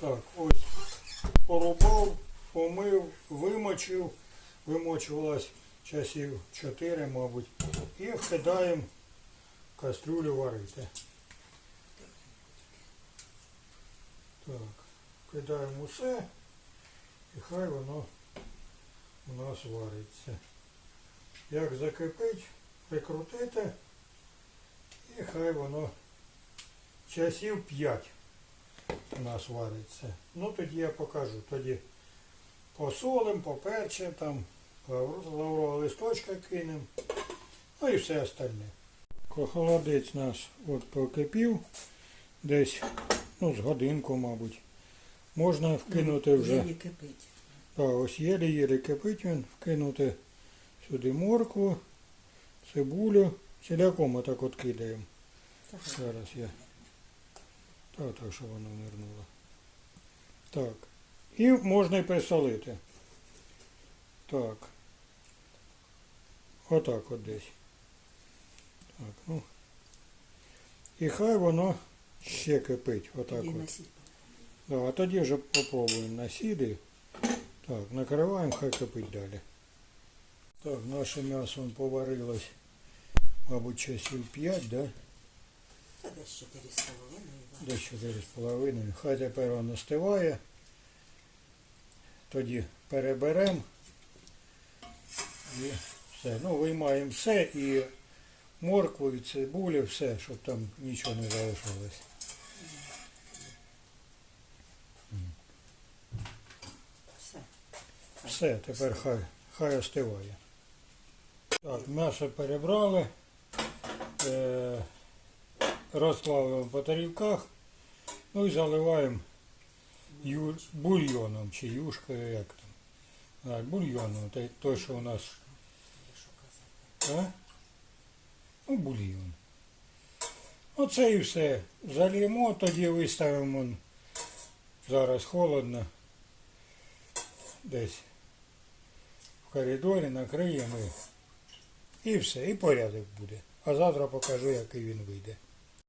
Так, ось. Порубав, помив, вимочив, вимочувалась часів 4, мабуть, і вкидаємо кастрюлю варити. Так, вкидаємо усе і хай воно у нас вариться. Як закипить, прикрутите і хай воно часів 5 у нас вариться. Ну тоді я покажу. Тоді посолим, поперчим, там лаврового листочка кинемо. Ну і все остальне. Холодець наш от покипів десь, ну, з годинку, мабуть. Можна вкинути вже. Єлі кипить. Так, ось єлі-єлі кипить він, вкинути сюди моркву, цибулю. Ціляком отак от кидаємо. Зараз я. Так, так, щоб воно нирнуло. Так. І можна і присолити. Так. Отак от десь. Так, ну. І хай воно ще кипить. Отак Тоді от. Да, а тоді вже попробуємо на сілі. Так, накриваємо, хай кипить далі. Так, наше м'ясо поварилось, мабуть, часів 5, да? Та десь чотири з половиною. да. Десь 4,5. Хай тепер воно остиває. Тоді переберемо. І все. Ну, виймаємо все і моркву, і цибулю, все, щоб там нічого не залишилось. Все. Все, тепер хай, хай остиває. Так, м'ясо перебрали, е, розклали по тарілках, ну і заливаємо бульйоном чи юшкою, як там. А, бульйоном, той, що у нас. А? Ну, бульйон. Оце і все. Зальємо, тоді виставимо. Зараз холодно. Десь в коридорі накриємо і все, і порядок буде. А завтра покажу, який він вийде.